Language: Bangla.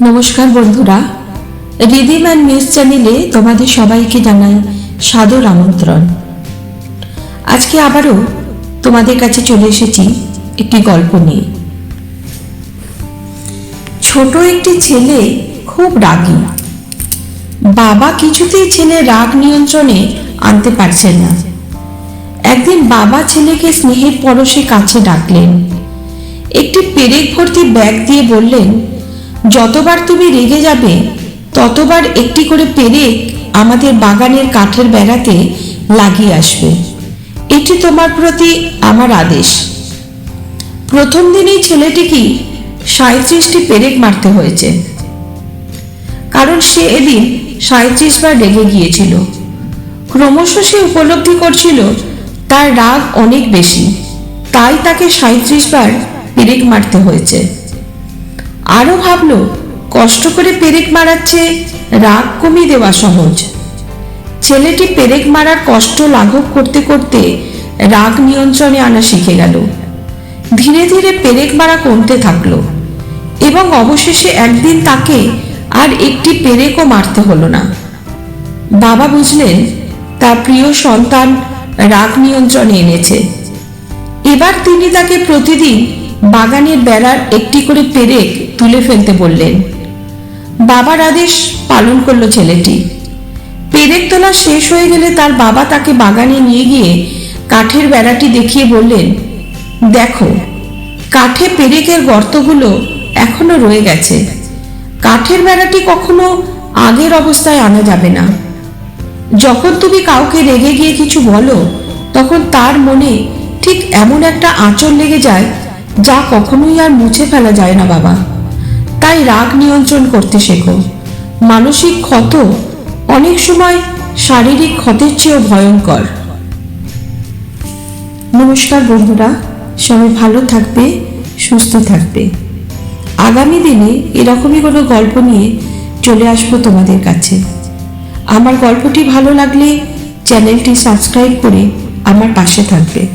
নমস্কার বন্ধুরা, রিদিম অ্যান্ড নিউজ চ্যানেলে তোমাদের সবাইকে জানাই সাদর আমন্ত্রণ। আজকে আবারও তোমাদের কাছে চলে এসেছি একটি গল্প নিয়ে। ছোট একটি ছেলে খুব রাগী। বাবা কিছুতেই ছেলে রাগ নিয়ন্ত্রণে আনতে পারছেন না। একদিন বাবা ছেলেকে স্নেহের পরশে কাছে ডাকলেন। একটি পেরেক ভর্তি ব্যাগ দিয়ে বললেন যতবার তুমি রেগে যাবে, ততবার একটি করে পেরেক আমাদের বাগানের কাঠের বেড়াতে লাগিয়ে আসবে। এটি তোমার প্রতি আমার আদেশ। প্রথম দিনেই ছেলেটিকে সাঁত্রিশটি পেরেক মারতে হয়েছে। কারণ সে এদিন সাঁত্রিশ বার রেগে গিয়েছিল। ক্রমশ সে উপলব্ধি করছিল, তার রাগ অনেক বেশি। তাই তাকে সাঁত্রিশ বার পেরেক মারতে হয়েছে। আরও ভাবল, কষ্ট করে পেরেক মারাচ্ছে রাগ কমিয়ে দেওয়া সহজ। ছেলেটি পেরেক মারার কষ্ট লাঘব করতে করতে রাগ নিয়ন্ত্রণে আনা শিখে গেল। ধীরে ধীরে পেরেক মারা কমতে থাকল এবং অবশেষে একদিন তাকে আর একটি পেরেকও মারতে হলো না। বাবা বুঝলেন, তার প্রিয় সন্তান রাগ নিয়ন্ত্রণে এনেছে। এবার তিনি তাকে প্রতিদিন বাগানের বেড়ার একটি করে পেরেক তুলে ফেলতে বললেন, বাবার আদেশ পালন করল ছেলেটি। পেরেক তোলা শেষ হয়ে গেলে তার বাবা তাকে বাগানে নিয়ে গিয়ে কাঠের বেড়াটি দেখিয়ে বললেন, দেখো, কাঠে পেরেকের গর্তগুলো এখনও রয়ে গেছে। কাঠের বেড়াটি কখনো আগের অবস্থায় আনা যাবে না। যখন তুমি কাউকে রেগে গিয়ে কিছু বলো, তখন তার মনে ঠিক এমন একটা আঁচড় লেগে যায় যা কখনোই আর মুছে ফেলা যায় না, বাবা। তাই রাগ নিয়ন্ত্রণ করতে শেখো। মানসিক ক্ষত অনেক সময় শারীরিক ক্ষতের চেয়েও ভয়ঙ্কর। নমস্কার বন্ধুরা, সবাই ভালো থাকবে, সুস্থ থাকবে। আগামী দিনে এরকমই কোনো গল্প নিয়ে চলে আসব তোমাদের কাছে। আমার গল্পটি ভালো লাগলে চ্যানেলটি সাবস্ক্রাইব করে আমার পাশে থাকবে।